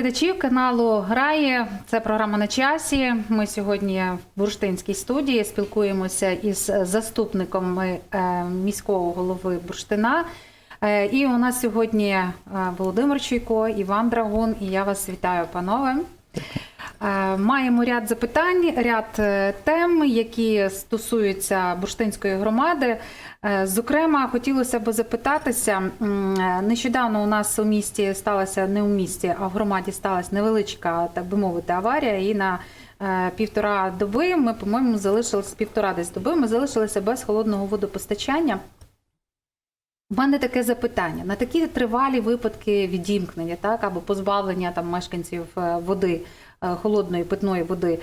Глядачів каналу Грає. Це програма на часі. Ми сьогодні в Бурштинській студії спілкуємося із заступником е, міського голови Бурштина. Е, І у нас сьогодні е, Володимир Чуйко, Іван Драгун. І я вас вітаю, панове. Е, Маємо ряд запитань, ряд е, тем, які стосуються бурштинської громади. Е, Зокрема, хотілося б запитатися. Нещодавно у нас у місті сталася не у місті, а в громаді сталася невеличка, так би мовити, аварія. І на півтора доби ми, по-моєму, залишилися півтора десь доби. Ми залишилися без холодного водопостачання. У мене таке запитання: на такі тривалі випадки відімкнення, так або позбавлення там мешканців води, холодної питної води.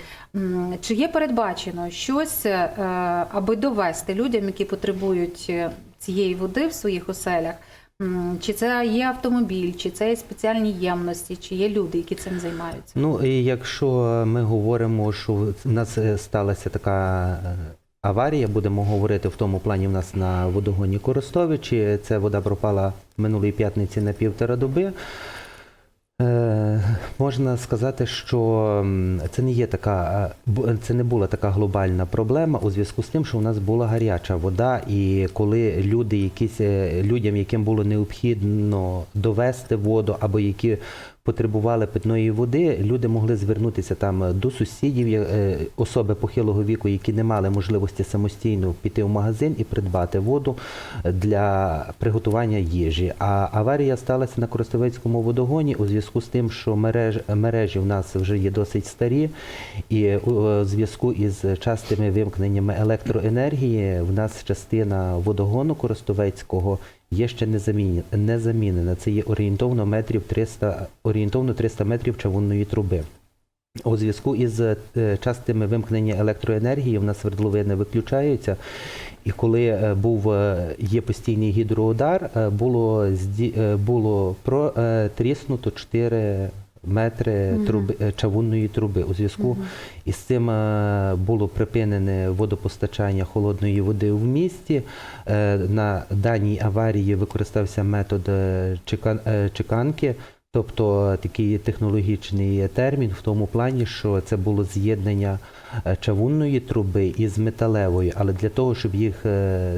Чи є передбачено щось, е, аби довести людям, які потребують е, цієї води в своїх оселях? Чи це є автомобіль, чи це є спеціальні ємності, чи є люди, які цим займаються? Ну і якщо ми говоримо, що в нас е, сталася така е, аварія, будемо говорити в тому плані, в нас на водогоні Коростовичі, це вода пропала минулої п'ятниці на півтора доби. Е, можна сказати, що це не є така, е, це не була така глобальна проблема у зв'язку з тим, що у нас була гаряча вода, і коли люди, якісь е, людям, яким було необхідно довести воду, або які потребували питної води, люди могли звернутися там до сусідів, е, особи похилого віку, які не мали можливості самостійно піти в магазин і придбати воду для приготування їжі. А аварія сталася на Користовецькому водогоні у зв'язку з тим, що мереж, мережі в нас вже є досить старі, і у зв'язку із частими вимкненнями електроенергії в нас частина водогону Користовецького є ще не замінена. Це є орієнтовно метрів 300, орієнтовно 300 метрів чавунної труби. У зв'язку із е, частими вимкнення електроенергії в нас свердловини виключаються. І коли е, був е, є постійний гідроудар, було було протріснуто 4 метри труби е, чавунної труби. У зв'язку із цим е, було припинене водопостачання холодної води в місті. Е, На даній аварії використався метод чекан- чеканки. Тобто такий технологічний термін в тому плані, що це було з'єднання чавунної труби із металевою, але для того, щоб їх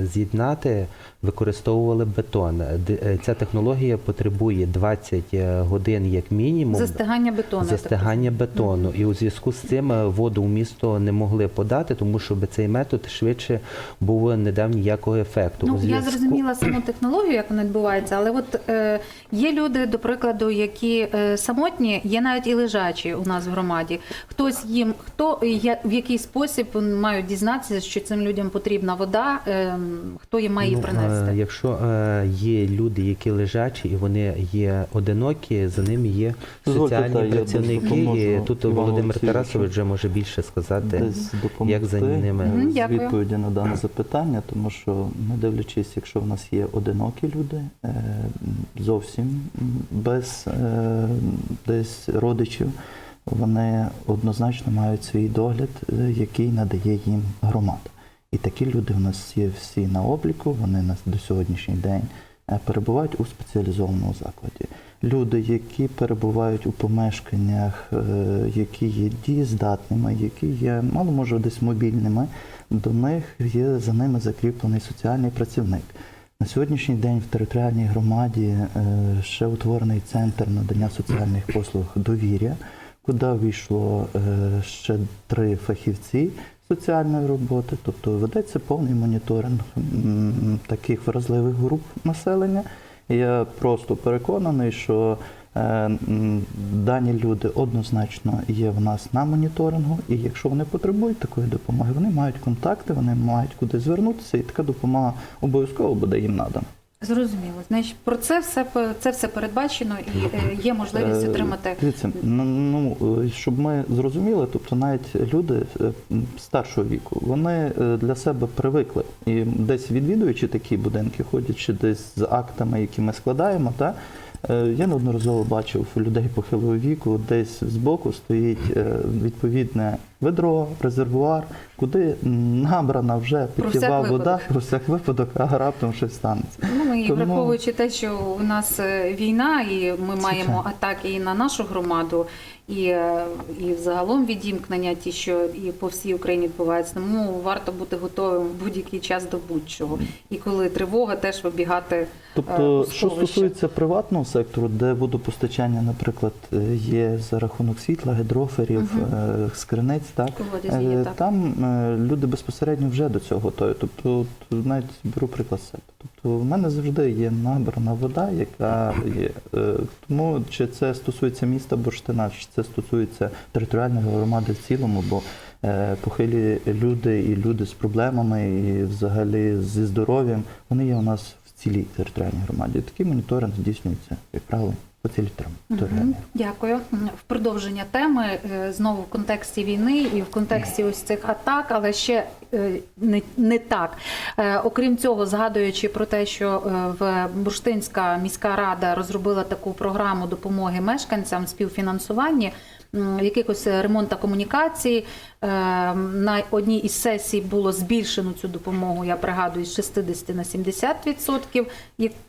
з'єднати, використовували бетон. Д- е, Ця технологія потребує 20 годин як мінімум Застигання бетону. застигання бетону. І у зв'язку з цим е, воду в місто не могли подати, тому що цей метод швидше був не дав ніякого ефекту. Ну, я зрозуміла саму технологію, як вона відбувається, але от е, є люди, до прикладу, які е, самотні, є навіть і лежачі у нас в громаді. Хтось їм, хто я, в який спосіб мають дізнатися, що цим людям потрібна вода, е, хто їм має її Ну, принести. Е, Якщо е, є люди, які лежачі і вони є одинокі, за ними є Дозвольте, соціальні та, я працівники. допоможу І тут Івану Володимир Олексійовичу. Тарасович вже може більше сказати. десь допомогти як за ними. Мгм, з дякую. відповіді на дане запитання, тому що не дивлячись, якщо в нас є одинокі люди, е, зовсім м, без е, десь родичів, вони однозначно мають свій догляд, е, який надає їм громада. І такі люди в нас є всі на обліку, вони нас до сьогоднішній день е, перебувають у спеціалізованому закладі. Люди, які перебувають у помешканнях, е, які є дієздатними, які є мало може десь мобільними, до них є за ними закріплений соціальний працівник. На сьогоднішній день в територіальній громаді е, ще утворений центр надання соціальних послуг довір'я, куди війшло е, ще три фахівці соціальної роботи, тобто ведеться повний моніторинг таких вразливих груп населення. Я просто переконаний, що е, дані люди однозначно є в нас на моніторингу, і якщо вони потребують такої допомоги, вони мають контакти, вони мають куди звернутися, і така допомога обов'язково буде їм надана. Зрозуміло. Значить, про це все це все передбачено і е, є можливість Е, отримати. Дивіться, ну, ну е, щоб ми зрозуміли, тобто навіть люди старшого віку, вони для себе привикли. І десь відвідуючи такі будинки, ходячи десь з актами, які ми складаємо, та я неодноразово бачив людей похилого віку, десь збоку стоїть е, відповідне ведро, резервуар, куди набрана вже питєва вода про всяк випадок, а раптом щось станеться. Ну і Тому- враховуючи те, що у нас е, війна, і ми маємо атаки і на нашу громаду, і, е, і загалом відімкнення, ті, що і по всій Україні відбуваються, тому варто бути готовим в будь-який час до будь-чого. І коли тривога, теж вибігати. е, Тобто, у що стосується приватного сектору, де водопостачання, наприклад, є за рахунок світла, гідроферів, е, скриниць, так, є, так. там люди безпосередньо вже до цього готові. Тобто, навіть беру приклад себе. Тобто, в мене завжди є набрана вода, яка є. Тому чи це стосується міста Бурштина, чи це стосується територіальної громади в цілому, бо е, похилі люди і люди з проблемами, і взагалі зі здоров'ям, вони є у нас в цілій територіальній громаді. Такий моніторинг здійснюється, як правило, по цілі. Дякую. В продовження теми е, знову в контексті війни і в контексті ось цих атак, але ще не, не так. Е, Окрім цього, згадуючи про те, що е, в Бурштинська міська рада розробила таку програму допомоги мешканцям співфінансуванні. Якихось ремонта комунікацій Е, на одній із сесій було збільшено цю допомогу. Я пригадую з 60 на 70%,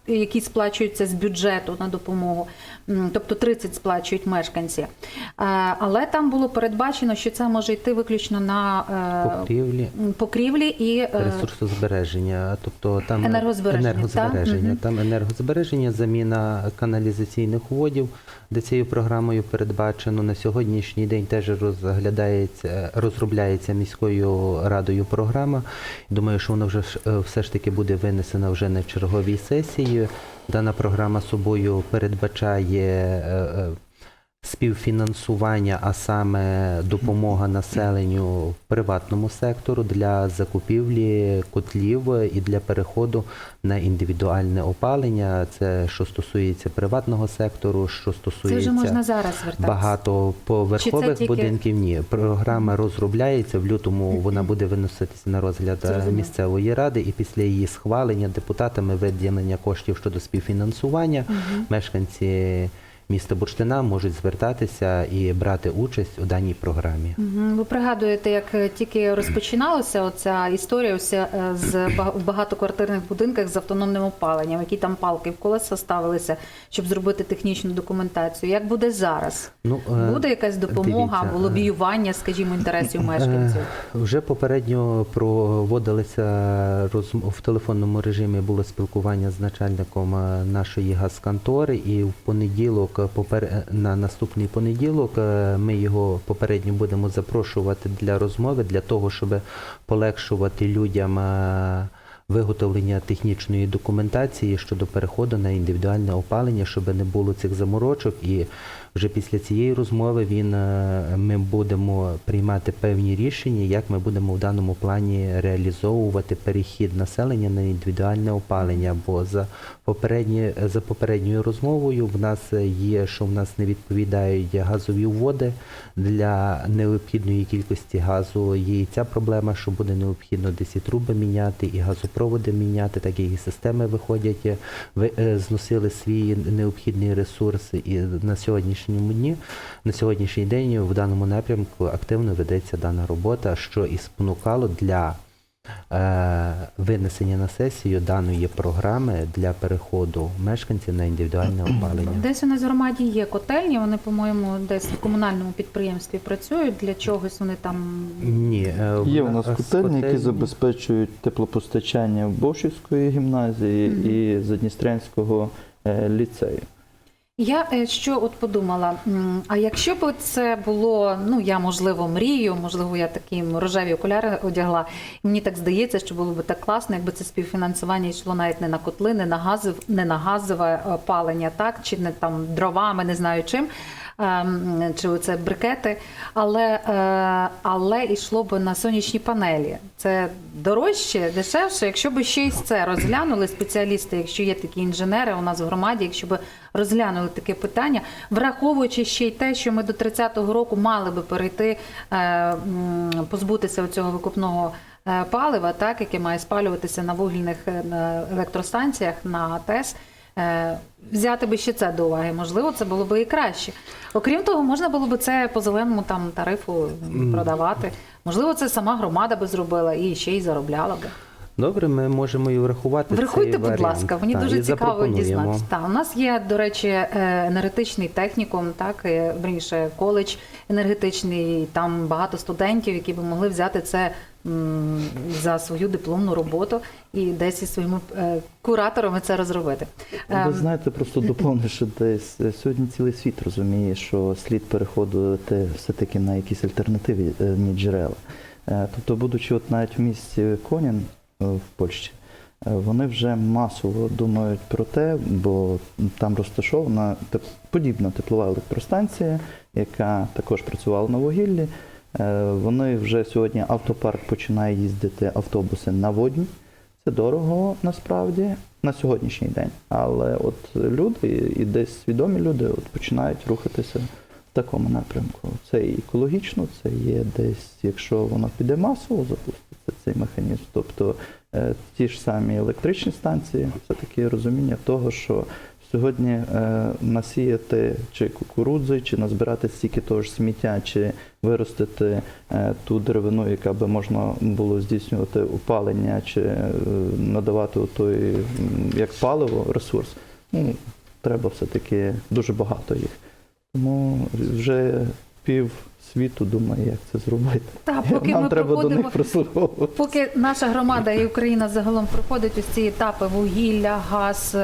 які сплачуються з бюджету на допомогу. Тобто 30 сплачують мешканці. Е, Але там було передбачено, що це може йти виключно на е, Покрівлі. покрівлі і е, ресурсозбереження, тобто там Енергозбереження, енергозбереження, так? там енергозбереження, заміна каналізаційних водів, де цією програмою передбачено на сьогоднішній день теж розглядається, розробляється міською радою програма. Думаю, що вона вже все ж таки буде винесена вже в черговій сесії. Дана програма собою передбачає. Е, е, співфінансування, а саме допомога населенню приватному сектору для закупівлі котлів і для переходу на індивідуальне опалення. Це що стосується приватного сектору, що стосується можна зараз багатоповерхових тільки- будинків. Ні, програма розробляється в лютому. Вона буде виноситися на розгляд е, місцевої ради, і після її схвалення депутатами виділення коштів щодо співфінансування Мгм. мешканці міста Бурштина можуть звертатися і брати участь у даній програмі. Ви пригадуєте, як е, тільки розпочиналася оця історія ось, е, з в багатоквартирних будинках з автономним опаленням, які там палки в колеса ставилися, щоб зробити технічну документацію. Як буде зараз? Ну е, Буде якась допомога дивіться, або лобіювання, скажімо, інтересів мешканців? Вже попередньо проводилися в телефонному режимі було спілкування з начальником нашої газконтори, і в понеділок, на наступний понеділок, е, ми його попередньо будемо запрошувати для розмови, для того, щоб полегшувати людям. е, Виготовлення технічної документації щодо переходу на індивідуальне опалення, щоб не було цих заморочок, і вже після цієї розмови він е, ми будемо приймати певні рішення, як ми будемо в даному плані реалізовувати перехід населення на індивідуальне опалення. Бо за попередні за попередньою розмовою в нас є, що в нас не відповідають газові води для необхідної кількості газу. Є і ця проблема, що буде необхідно десь і труби міняти, і газопроводи міняти, так і системи виходять, е, е, зносили свій необхідний ресурс. І на сьогоднішньому дні, на сьогоднішній день в даному напрямку активно ведеться дана робота, що і спонукало для е, винесення на сесію даної програми для переходу мешканців на індивідуальне опалення. Десь у нас в громаді є котельні, вони, по-моєму, десь в комунальному підприємстві працюють, для чогось вони там Ні, е, Є у нас нас котельні, які котельні- забезпечують теплопостачання Бошівської гімназії і Задністрянського е, ліцею. Я е, що от подумала, а якщо б це було, ну я можливо мрію, можливо, я такі рожеві окуляри одягла. І мені так здається, що було б так класно, якби це співфінансування йшло навіть не на котли, не на газов, не на газове опалення, палення, так чи не там дровами, не знаю чим. Ем, Чи оце брикети, але, е, але йшло б на сонячні панелі. Це дорожче, дешевше. Якщо б ще й це розглянули спеціалісти, якщо є такі інженери у нас в громаді, якщо б розглянули таке питання, враховуючи ще й те, що ми до 30-го року мали би перейти, е, позбутися цього викопного е, палива, так, яке має спалюватися на вугільних електростанціях на АТЕС. Е, Взяти би ще це до уваги, можливо, це було би і краще. Окрім того, можна було би це по зеленому там тарифу продавати. Можливо, це сама громада би зробила і ще й заробляла би. Добре, ми можемо і врахувати. Врахуйте, цей будь варіант. ласка, мені Так, дуже цікаво дізнатися. Так, у нас є, до речі, е, енергетичний технікум, так верніше, коледж енергетичний. Там багато студентів, які би могли взяти це за свою дипломну роботу і десь із своїми е, кураторами це розробити. Ви Ем, знаєте, просто доповню, що десь е, сьогодні цілий світ розуміє, що слід переходити все-таки на якісь альтернативні джерела. Е, Тобто, будучи от навіть в місті Конін в Польщі, вони вже масово думають про те, бо там розташована подібна теплова електростанція, яка також працювала на вугіллі. Е, Вони вже сьогодні автопарк починає їздити автобуси на водні. Це дорого насправді на сьогоднішній день. Але от люди і десь свідомі люди от починають рухатися в такому напрямку. Це і екологічно, це є десь, якщо воно піде масово, запуститься цей механізм. Тобто е, ті ж самі електричні станції, це таке розуміння того, що сьогодні е, насіяти чи кукурудзи, чи назбирати стільки того ж сміття, чи виростити е, ту деревину, яка би можна було здійснювати опалення, чи е, надавати той як паливо ресурс. Ну, треба все-таки дуже багато їх. Тому вже пів світу думає, як це зробити. Та, поки Нам ми треба до них прислуховувати. Поки наша громада і Україна загалом проходить ось ці етапи вугілля, газ,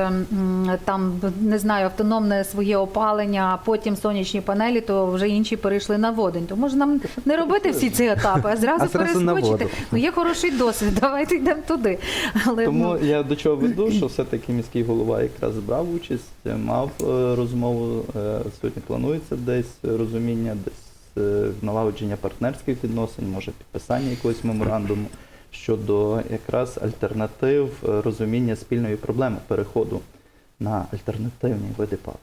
там не знаю, автономне своє опалення, а потім сонячні панелі, то вже інші перейшли на водень. То може нам не робити всі ці етапи, а зразу А зразу на перескочити. воду. Ну є хороший досвід. Давайте йдемо туди. Але Тому ну, я до чого веду, що все-таки міський голова якраз брав участь, мав е, розмову. е, Сьогодні планується десь розуміння, десь е, налагодження партнерських відносин, може підписання якогось меморандуму щодо якраз альтернатив е, розуміння спільної проблеми переходу на альтернативні види палива.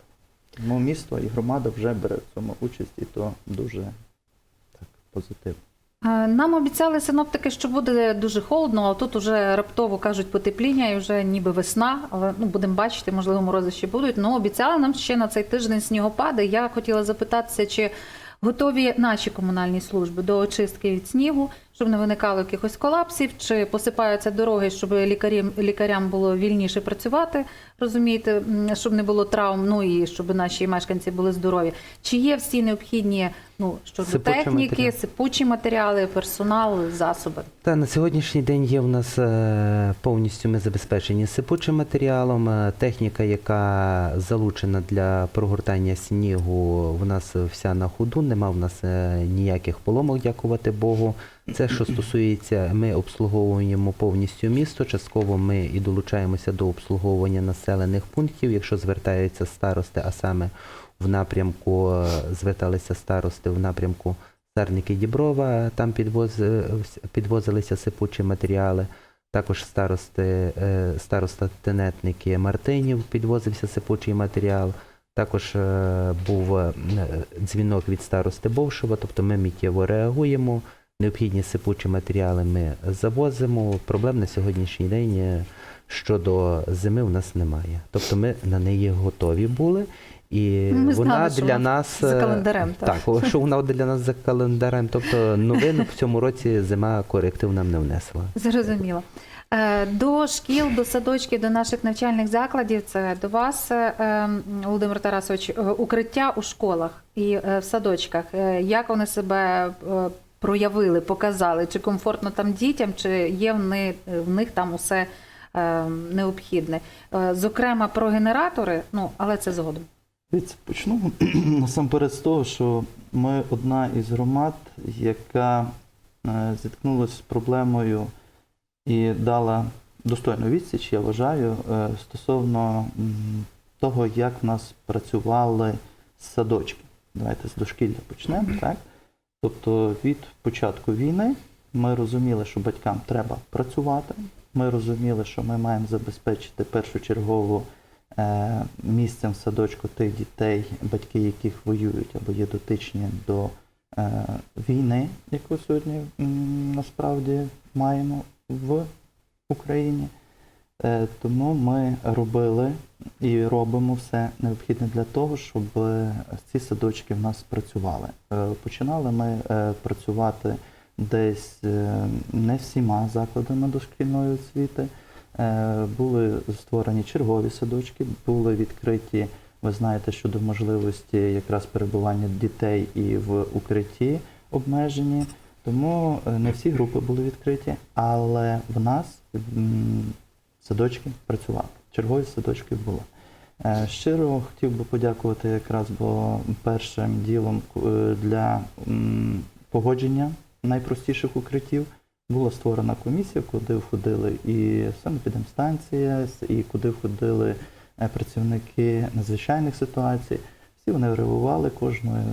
Тому місто і громада вже бере в цьому участь, і то дуже так позитивно. Е, Нам обіцяли синоптики, що буде дуже холодно, а тут уже раптово кажуть потепління і вже ніби весна. Але ну будемо бачити, можливо, морози ще будуть. Ну обіцяли нам ще на цей тиждень снігопади. Я хотіла запитатися, чи готові наші комунальні служби до очистки від снігу, щоб не виникало якихось колапсів, чи посипаються дороги, щоб лікарям лікарям було вільніше працювати, розумієте, щоб не було травм, ну і щоб наші мешканці були здорові. Чи є всі необхідні ну щодо Сипучі техніки, матеріали. сипучі матеріали, персонал, засоби? Та на сьогоднішній день є в нас е, повністю ми забезпечені сипучим матеріалом. Е, Техніка, яка залучена для прогортання снігу, в нас вся на ходу. Нема в нас е, ніяких поломок, дякувати Богу. Це що стосується, ми обслуговуємо повністю місто. Частково ми і долучаємося до обслуговування населених пунктів, якщо звертаються старости, а саме в напрямку е, зверталися старости в напрямку Сарники Діброва, там підвоз, підвозилися сипучі матеріали. Також старости, е, староста тенетники Мартинів підвозився сипучий матеріал. Також е, був дзвінок від старости Бовшова, тобто ми миттєво реагуємо. Необхідні сипучі матеріали ми завозимо. Проблем на сьогоднішній день е, щодо зими в нас немає. Тобто ми на неї готові були. І Ми вона знали, для вона нас за е, календарем, так. так, що вона для нас за календарем. Тобто новин в цьому році зима коректив нам не внесла. Зрозуміло. Е, До шкіл, до садочків, до наших навчальних закладів, це до вас, ем, Володимир Тарасович, укриття у школах і в садочках. Як вони себе проявили, показали? Чи комфортно там дітям, чи є в них, в них там усе е, необхідне? Е, Зокрема, про генератори, ну але це згодом. Почну насамперед з того, що ми одна із громад, яка е, зіткнулася з проблемою і дала достойну відсіч, я вважаю, е, стосовно того, як в нас працювали садочки. Давайте з дошкілля почнемо, так? Тобто від початку війни ми розуміли, що батькам треба працювати. Ми розуміли, що ми маємо забезпечити першочергово е, місцем в садочку тих дітей, батьки яких воюють або є дотичні до е, війни, яку сьогодні насправді маємо в Україні. Е, Тому ми робили і робимо все необхідне для того, щоб е, ці садочки в нас працювали. Е, Починали ми працювати десь не всіма закладами дошкільної освіти. Були створені чергові садочки, були відкриті, ви знаєте, щодо можливості якраз перебування дітей і в укритті обмежені. Тому не всі групи були відкриті, але в нас садочки працювали. Чергові садочки були. Е, Щиро хотів би подякувати якраз, бо першим ділом е, для погодження найпростіших укриттів була створена комісія, куди входили і санепідемстанція, і куди входили е, працівники надзвичайних ситуацій. Всі вони реагували, кожний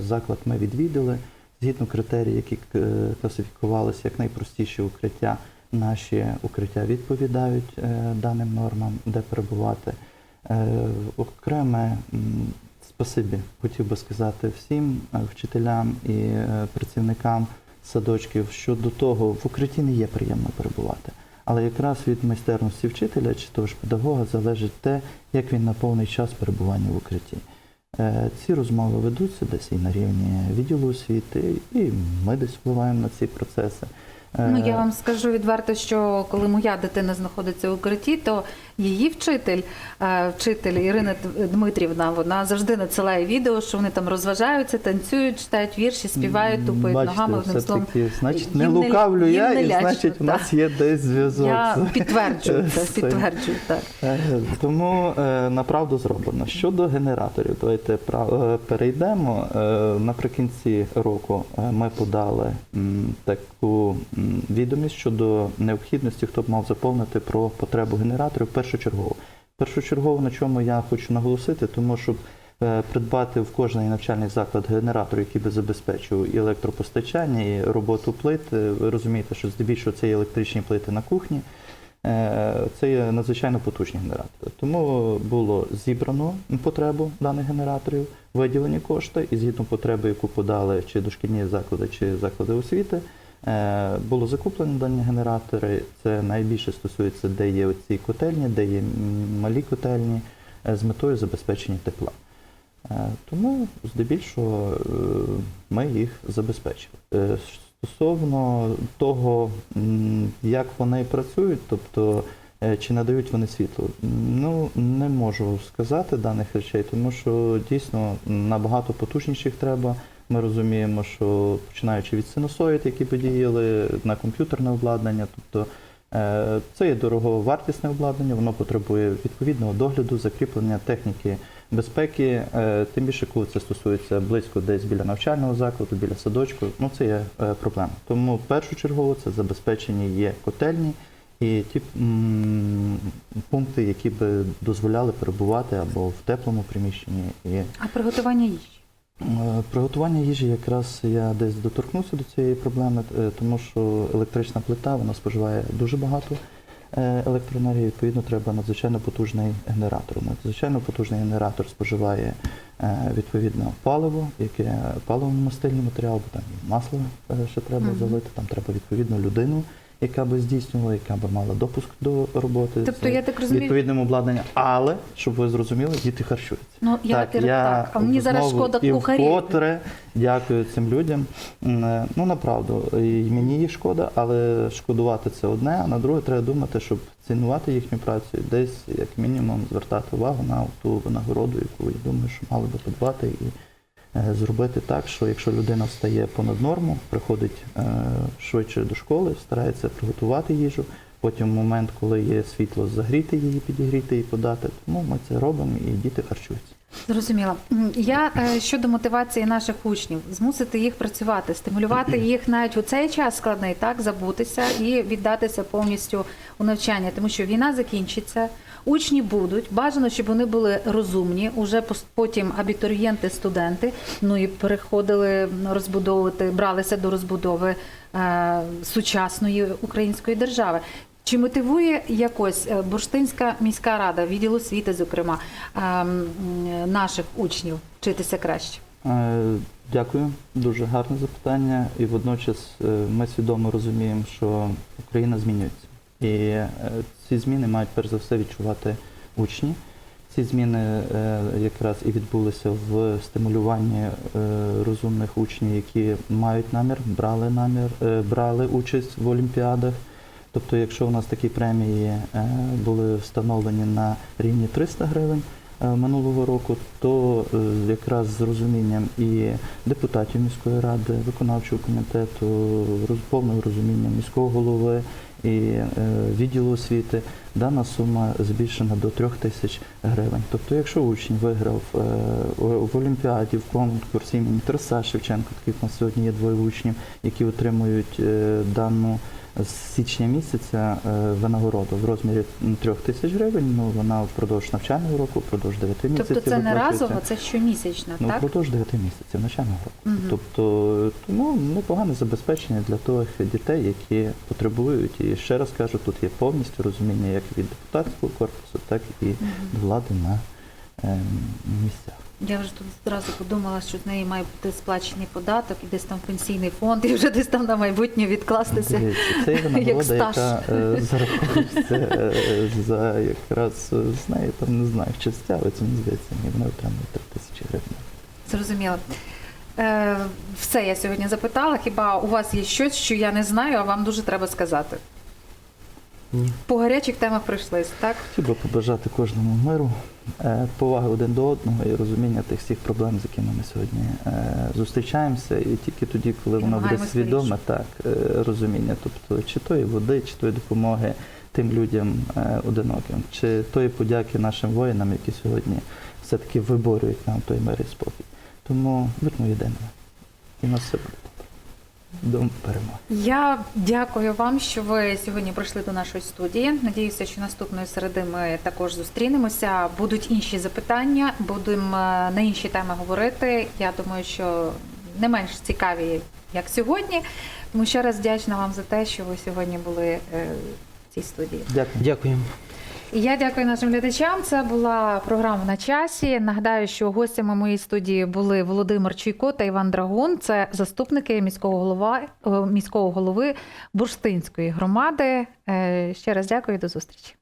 заклад ми відвідали. Згідно критерій, які класифікувалися як найпростіші укриття, наші укриття відповідають е, даним нормам, де перебувати. Е, Окреме спасибі хотів би сказати всім е, вчителям і працівникам садочків, що до того в укритті не є приємно перебувати. Але якраз від майстерності вчителя чи того ж педагога залежить те, як він наповнить час перебування в укритті. Ці розмови ведуться десь і на рівні відділу освіти, і ми десь впливаємо на ці процеси. Е, Ну я вам скажу відверто, що коли моя дитина знаходиться в укритті, то її вчитель, е, вчитель Ірина Дмитрівна, вона завжди надсилає відео, що вони там розважаються, танцюють, читають вірші, співають, тупають Бачите, ногами одним словом. значить, не лукавлю їм я, не і лячно, значить, у нас є десь зв'язок. Я підтверджую це, підтверджую так. Е, Тому е, направду зроблено. Щодо генераторів, давайте перейдемо. Наприкінці року ми подали таку відомість щодо необхідності, хто б мав заповнити про потребу генераторів першочергово. Першочергово на чому я хочу наголосити, тому щоб е, придбати в кожний навчальний заклад генератор, який би забезпечував і електропостачання, і роботу плит. Е, Ви розумієте, що здебільшого це є електричні плити на кухні. Е, Це є надзвичайно потужні генератори. Тому було зібрано потребу даних генераторів, виділені кошти, і згідно потреби, яку подали чи дошкільні заклади, чи заклади освіти, було закуплено дані генератори. Це найбільше стосується, де є оці котельні, де є малі котельні е, з метою забезпечення тепла. Е, Тому здебільшого е, ми їх забезпечили. Е, Стосовно того, як вони працюють, тобто е, чи надають вони світло, ну не можу сказати даних речей, тому що дійсно набагато потужніших треба. Ми розуміємо, що починаючи від синусоїд, які подіяли на комп'ютерне обладнання, тобто е, це є дороговартісне обладнання, воно потребує відповідного догляду, закріплення техніки безпеки, е, тим більше, коли це стосується близько десь біля навчального закладу, біля садочку, ну це є е, проблема. Тому першочергово це забезпечення є котельні і ті пункти, які би дозволяли перебувати або в теплому приміщенні. І А приготування їжі? Е, Приготування їжі якраз я десь доторкнувся до цієї проблеми, е, тому що електрична плита вона споживає дуже багато е, електроенергії. Відповідно, треба надзвичайно потужний генератор. Надзвичайно потужний генератор споживає відповідно паливо, яке паливно-мастильний матеріал, бо там і масло ще треба залити. Там треба відповідно людину, яка би здійснювала, яка би мала допуск до роботи Тобто, з я так розумію- відповідним обладнанням. Але щоб ви зрозуміли, діти харчуються. Ну я так, так. А мені зараз шкода кухарів. вкотре дякую цим людям. Е, Ну направду, і мені їх шкода, але шкодувати це одне, а на друге треба думати, щоб цінувати їхню працю, і десь як мінімум звертати увагу на ту винагороду, яку я думаю, що мали би подбати і зробити так, що якщо людина встає понад норму, приходить е, швидше до школи, старається приготувати їжу. Потім момент, коли є світло, загріти її, підігріти і подати. Тому ми це робимо і діти харчуються. Зрозуміла. Я е, щодо мотивації наших учнів, змусити їх працювати, стимулювати їх навіть у цей час складний, так забутися і віддатися повністю у навчання, тому що війна закінчиться. Учні будуть бажано, щоб вони були розумні. Уже потім абітурієнти, студенти. Ну і переходили розбудовувати, бралися до розбудови е, сучасної української держави. Чи мотивує якось е, Бурштинська міська рада, відділ освіти, зокрема, ем, наших учнів вчитися краще? Е, Дякую, дуже гарне запитання. І водночас е, ми свідомо розуміємо, що Україна змінюється. І ці зміни мають перш за все відчувати учні. Ці зміни якраз і відбулися в стимулюванні розумних учнів, які мають намір, брали намір, брали участь в олімпіадах. Тобто, якщо у нас такі премії е, були встановлені на рівні 300 гривень е, минулого року, то е, якраз з розумінням і депутатів міської ради, виконавчого комітету, повним розумінням міського голови і відділу освіти, дана сума збільшена до 3 тисяч гривень. Тобто, якщо учень виграв в Олімпіаді, в конкурсі імені Тараса Шевченка, таких нас сьогодні є двоє учнів, які отримують дану з січня місяця е, винагороду в розмірі м, 3 тисяч гривень. Ну вона впродовж навчального року, впродовж 9 місяців. Тобто це не разово, це щомісячно, Ну, так? впродовж 9 місяців навчального року. Мгм. Тобто, тому непогане забезпечення для тих дітей, які потребують. І ще раз кажу, тут є повністю розуміння як від депутатського корпусу, так і Мгм. влади на ем, місцях. Я вже тут зразу подумала, що з неї має бути сплачений податок і десь там пенсійний фонд, і вже десь там на майбутнє відкластися. Це як стаж. яка е, зараховується е, за якраз е, з неї там не знаю, чи стягується, мені здається, ні, вона отримує 3 тисячі гривень. Зрозуміло. Е, все я сьогодні запитала. Хіба у вас є щось, що я не знаю, а вам дуже треба сказати? Ні. По гарячих темах пройшлись, так? Хотів би побажати кожному миру, е, поваги один до одного і розуміння тих всіх проблем, з якими ми сьогодні е, зустрічаємося. І тільки тоді, коли воно буде свідоме, так, е, розуміння, тобто чи тої води, чи тої допомоги тим людям одиноким, чи тої подяки нашим воїнам, які сьогодні все-таки виборюють нам той мир і спокій. Тому будьмо єдиними. І у нас все буде. До перемоги. Я дякую вам, що ви сьогодні прийшли до нашої студії. Надіюся, що наступної середи ми також зустрінемося. Будуть інші запитання, будемо е, на інші теми говорити. Я думаю, що не менш цікаві, як сьогодні. Тому ще раз вдячна вам за те, що ви сьогодні були е, в цій студії. Дякую. Дякую. Я дякую нашим глядачам. Це була програма на часі. Нагадаю, що гостями моєї студії були Володимир Чуйко та Іван Драгун. Це заступники міського голова е, міського голови Бурштинської громади. Е, Ще раз дякую до зустрічі.